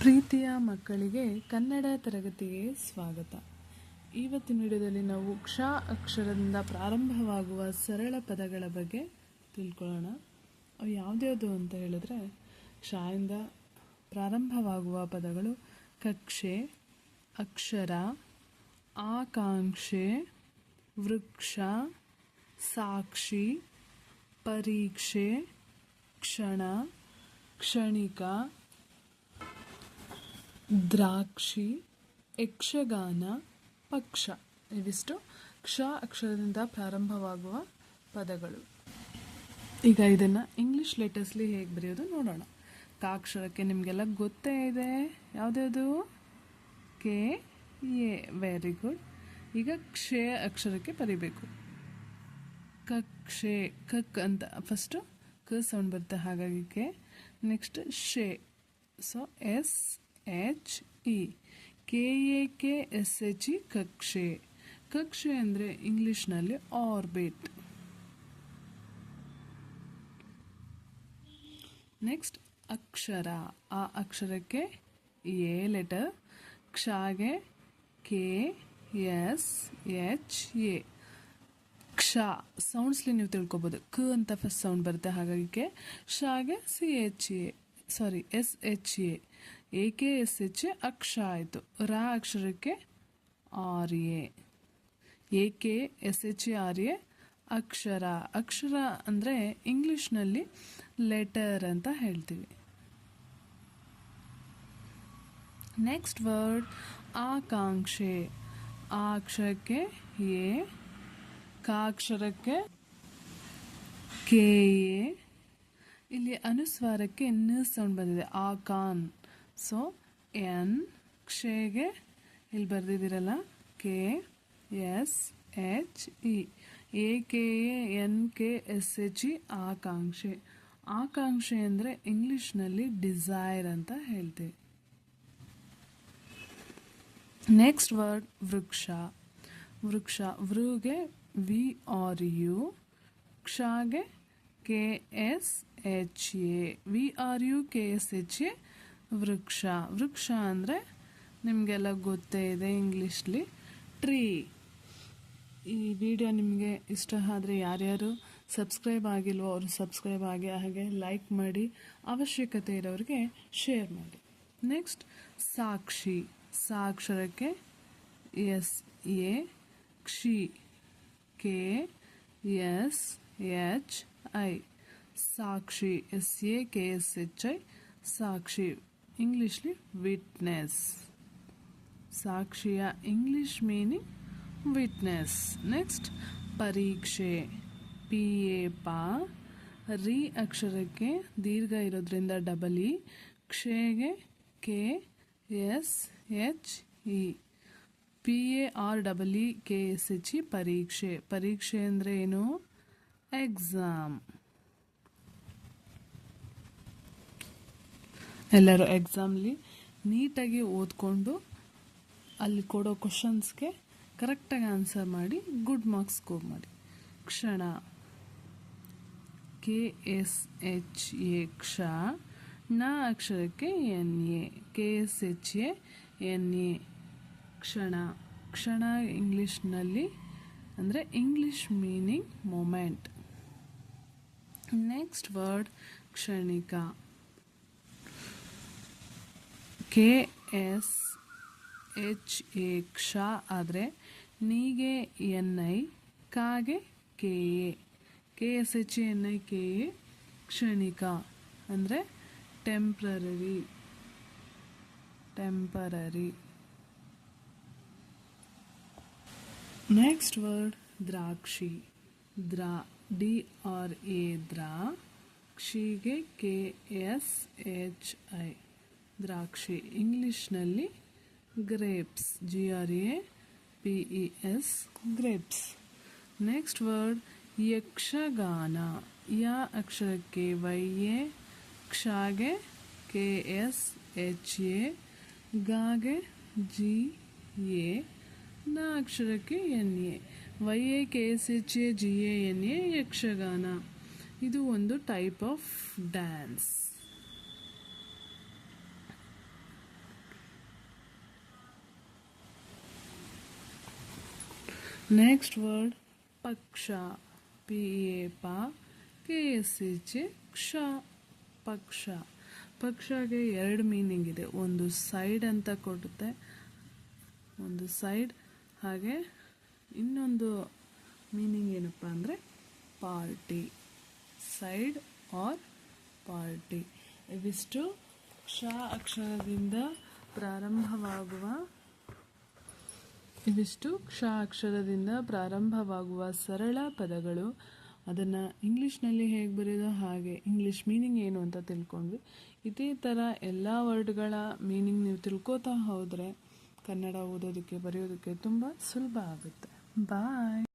ಪ್ರೀತಿಯ ಮಕ್ಕಳಿಗೆ ಕನ್ನಡ ತರಗತಿಗೆ ಸ್ವಾಗತ. ಇವತ್ತಿನ ವಿಡಿಯೋದಲ್ಲಿ ನಾವು ಕ್ಷ ಅಕ್ಷರದಿಂದ ಪ್ರಾರಂಭವಾಗುವ ಸರಳ ಪದಗಳ ಬಗ್ಗೆ ತಿಳ್ಕೊಳ್ಳೋಣ. ಅವು ಯಾವುದ್ಯಾವುದು ಅಂತ ಹೇಳಿದ್ರೆ ಕ್ಷಯಿಂದ ಪ್ರಾರಂಭವಾಗುವ ಪದಗಳು ಕಕ್ಷೆ, ಅಕ್ಷರ, ಆಕಾಂಕ್ಷೆ, ವೃಕ್ಷ, ಸಾಕ್ಷಿ, ಪರೀಕ್ಷೆ, ಕ್ಷಣ, ಕ್ಷಣಿಕ ದ್ರಾಕ್ಷಿ, ಯಕ್ಷಗಾನ, ಪಕ್ಷ. ಇವಿಷ್ಟು ಕ್ಷ ಅಕ್ಷರದಿಂದ ಪ್ರಾರಂಭವಾಗುವ ಪದಗಳು. ಈಗ ಇದನ್ನು ಇಂಗ್ಲಿಷ್ ಲೆಟರ್ಸ್ಲಿ ಹೇಗೆ ಬರೆಯೋದು ನೋಡೋಣ. ಕಾಕ್ಷರಕ್ಕೆ ನಿಮಗೆಲ್ಲ ಗೊತ್ತೇ ಇದೆ? ಯಾವುದ್ಯಾವುದು? K, A. ವೆರಿ ಗುಡ್ ಈಗ ಕ್ಷೇ ಅಕ್ಷರಕ್ಕೆ ಬರಿಬೇಕು. ಕಕ್ಷೆ ಕಕ್ ಅಂತ. ಫಸ್ಟು ಕ ಸೌಂಡ್ ಬರುತ್ತೆ ಹಾಗಾಗಿ ಕೆ. ನೆಕ್ಸ್ಟ್ ಶೇ so S H, E. K, A, K, S, H, E, ಕಕ್ಷೆ. ಕಕ್ಷೆ ಅಂದರೆ ಇಂಗ್ಲೀಷ್ನಲ್ಲಿ ಆರ್ಬಿಟ್. ನೆಕ್ಸ್ಟ್, ಅಕ್ಷರ. ಆ ಅಕ್ಷರಕ್ಕೆ ಎ ಲೆಟರ್, ಕ್ಷಾಗೆ ಕೆ, ಎಸ್, ಎಚ್, ಎ. ಕ್ಷ. ಸೌಂಡ್ಸ್ಲಿ ನೀವು ತಿಳ್ಕೊಬೋದು. ಕ ಅಂತ ಫಸ್ಟ್ ಸೌಂಡ್ ಬರುತ್ತೆ ಹಾಗಾಗಿ K. ಶಾಗೆ C, H, A. Sorry S, H, A. A K S H ಅಕ್ಷ ಆಯಿತು ರ ಅಕ್ಷರಕ್ಕೆ R A A K S H R A ಅಕ್ಷರ. ಅಕ್ಷರ ಅಂದರೆ ಇಂಗ್ಲೀಷ್ನಲ್ಲಿ ಲೆಟರ್ ಅಂತ ಹೇಳ್ತೀವಿ. ನೆಕ್ಸ್ಟ್ ವರ್ಡ್, ಆಕಾಂಕ್ಷೆ. ಆ ಅಕ್ಷರಕ್ಕೆ ಎ, ಕಾಕ್ಷರಕ್ಕೆ ಕೆ, ಎ. ಇಲ್ಲಿ ಅನುಸ್ವಾರಕ್ಕೆ ನ ಸೌಂಡ್ ಬಂದಿದೆ. ಆ ಕಾನ್ ಸೊ, ಎನ್, ಕ್ಷೆಗೆ, ಇಲ್ಲಿ ಬರೆದಿದ್ದೀರಲ್ಲ, K, S, H, E. A, K, A, N, K, S, H, E, ಆಕಾಂಕ್ಷೆ. ಆಕಾಂಕ್ಷೆ ಅಂದರೆ ಇಂಗ್ಲೀಷ್ನಲ್ಲಿ ಡಿಸೈರ್ ಅಂತ ಹೇಳ್ತೀವಿ ನೆಕ್ಸ್ಟ್ ವರ್ಡ್, ವೃಕ್ಷ. ವೃಕ್ಷ, ವೃಗೆ, V, R, U. ಕ್ಷಾಗೆ, K, S, H, A. V, R, U, K, S, H, A. ವೃಕ್ಷ. ವೃಕ್ಷ ಅಂದರೆ ನಿಮಗೆಲ್ಲ ಗೊತ್ತೇ ಇದೆ ಇಂಗ್ಲೀಷ್ಲಿ. ಟ್ರೀ ಈ ವಿಡಿಯೋ ನಿಮಗೆ ಇಷ್ಟ ಆದರೆ ಯಾರ್ಯಾರು ಸಬ್ಸ್ಕ್ರೈಬ್ ಆಗಿಲ್ವೋ ಅವರು ಸಬ್ಸ್ಕ್ರೈಬ್ ಆಗಿ ಹಾಗೆ ಲೈಕ್ ಮಾಡಿ, ಅವಶ್ಯಕತೆ ಇರೋರಿಗೆ ಶೇರ್ ಮಾಡಿ. ನೆಕ್ಸ್ಟ್ ಸಾಕ್ಷಿ. ಸಾಕ್ಷರಕ್ಕೆ ಎಸ್ ಎ ಕ್ಷಿ K S H I Sakshi. S A K S H I ಸಾಕ್ಷಿ. ಇಂಗ್ಲೀಷ್ಲಿ ವಿಟ್ನೆಸ್ ಸಾಕ್ಷಿಯ ಇಂಗ್ಲಿಷ್ ಮೀನಿಂಗ್ ವಿಟ್ನೆಸ್ ನೆಕ್ಸ್ಟ್ ಪರೀಕ್ಷೆ ಪಿ ಎ ಪಾ ರಿ ಅಕ್ಷರಕ್ಕೆ ದೀರ್ಘ ಇರೋದ್ರಿಂದ double E ಕ್ಷೆಗೆ K S H E P A R double E K S H E ಪರೀಕ್ಷೆ ಪರೀಕ್ಷೆ ಅಂದರೆ ಏನು? ಎಕ್ಸಾಮ್ ಎಲ್ಲರೂ ಎಕ್ಸಾಮ್ಲಿ ನೀಟಾಗಿ ಓದ್ಕೊಂಡು ಅಲ್ಲಿ ಕೊಡೋ ಕ್ವಶನ್ಸ್ಗೆ ಕರೆಕ್ಟಾಗಿ ಆನ್ಸರ್ ಮಾಡಿ ಗುಡ್ ಮಾರ್ಕ್ಸ್ ಸ್ಕೋರ್ ಮಾಡಿ. ಕ್ಷಣ. ಕೆ ಎಸ್ ಎಚ್ ಎ ಕ್ಷ. ನ ಅಕ್ಷರಕ್ಕೆ N A. K S H A, N A. ಕ್ಷಣ. ಕ್ಷಣ ಇಂಗ್ಲೀಷ್ನಲ್ಲಿ ಅಂದರೆ English meaning moment next word ಕ್ಷಣಿಕ. ಕೆ ಎಸ್ ಎಚ್ ಎ ಕ್ಷ ಆದರೆ ನೀಗೆ ಎನ್ ಐ, ಕಾಗೆ K A. K S H N I, K A, ಕ್ಷಣಿಕ ಅಂದರೆ ಟೆಂಪ್ರರಿ ಟೆಂಪರರಿ ನೆಕ್ಸ್ಟ್ ವರ್ಡ್ ದ್ರಾಕ್ಷಿ. ದ್ರಾ, ಡಿ ಆರ್ ಎ ದ್ರಾ ಕ್ಷಿಗೆ ಕೆ ಎಸ್ ಎಚ್ ಐ. ದ್ರಾಕ್ಷಿ. ಇಂಗ್ಲೀಷ್ನಲ್ಲಿ grapes. G R A P E S grapes. Next word Yakshagana. ಯ ಅಕ್ಷರಕ್ಕೆ ವೈ, ಎ, ಕ್ಷಾಗೆ, ಕೆ, ಎಸ್, ಎಚ್, ಎ, ಗಾಗೆ, ಜಿ, ಎ, ನ ಅಕ್ಷರಕ್ಕೆ N, A. Y, A, K, S, H, A, G, A, N, A, Yakshagana. ಇದು ಒಂದು type of dance next word ಪಕ್ಷ P A ಪ ಕೆ ಎಸ್ ಎಚ್ ಎ ಕ್ಷ ಪಕ್ಷ ಪಕ್ಷಗೆ ಎರಡು ಮೀನಿಂಗ್ ಇದೆ. ಒಂದು ಸೈಡ್ ಅಂತ ಕೊಡುತ್ತೆ. ಒಂದು ಸೈಡ್ ಹಾಗೆ ಇನ್ನೊಂದು ಮೀನಿಂಗ್ ಏನಪ್ಪ ಅಂದರೆ ಪಾರ್ಟಿ. ಸೈಡ್ ಆರ್ ಪಾರ್ಟಿ ಇವಿಷ್ಟು ಕ್ಷ ಅಕ್ಷರದಿಂದ ಪ್ರಾರಂಭವಾಗುವ ಇವಿಷ್ಟು ಕ್ಷ ಅಕ್ಷರದಿಂದ ಪ್ರಾರಂಭವಾಗುವ ಸರಳ ಪದಗಳು. ಅದನ್ನು ಇಂಗ್ಲೀಷ್ನಲ್ಲಿ ಹೇಗೆ ಬರೆಯೋದು, ಹಾಗೆ ಇಂಗ್ಲೀಷ್ ಮೀನಿಂಗ್ ಏನು ಅಂತ ತಿಳ್ಕೊಂಡ್ವಿ. ಇದೇ ಥರ ಎಲ್ಲ ವರ್ಡ್ಗಳ ಮೀನಿಂಗ್ ನೀವು ತಿಳ್ಕೊತಾ ಹೋದರೆ ಕನ್ನಡ ಓದೋದಕ್ಕೆ, ಬರೆಯೋದಕ್ಕೆ ತುಂಬ ಸುಲಭ ಆಗುತ್ತೆ. ಬಾಯ್.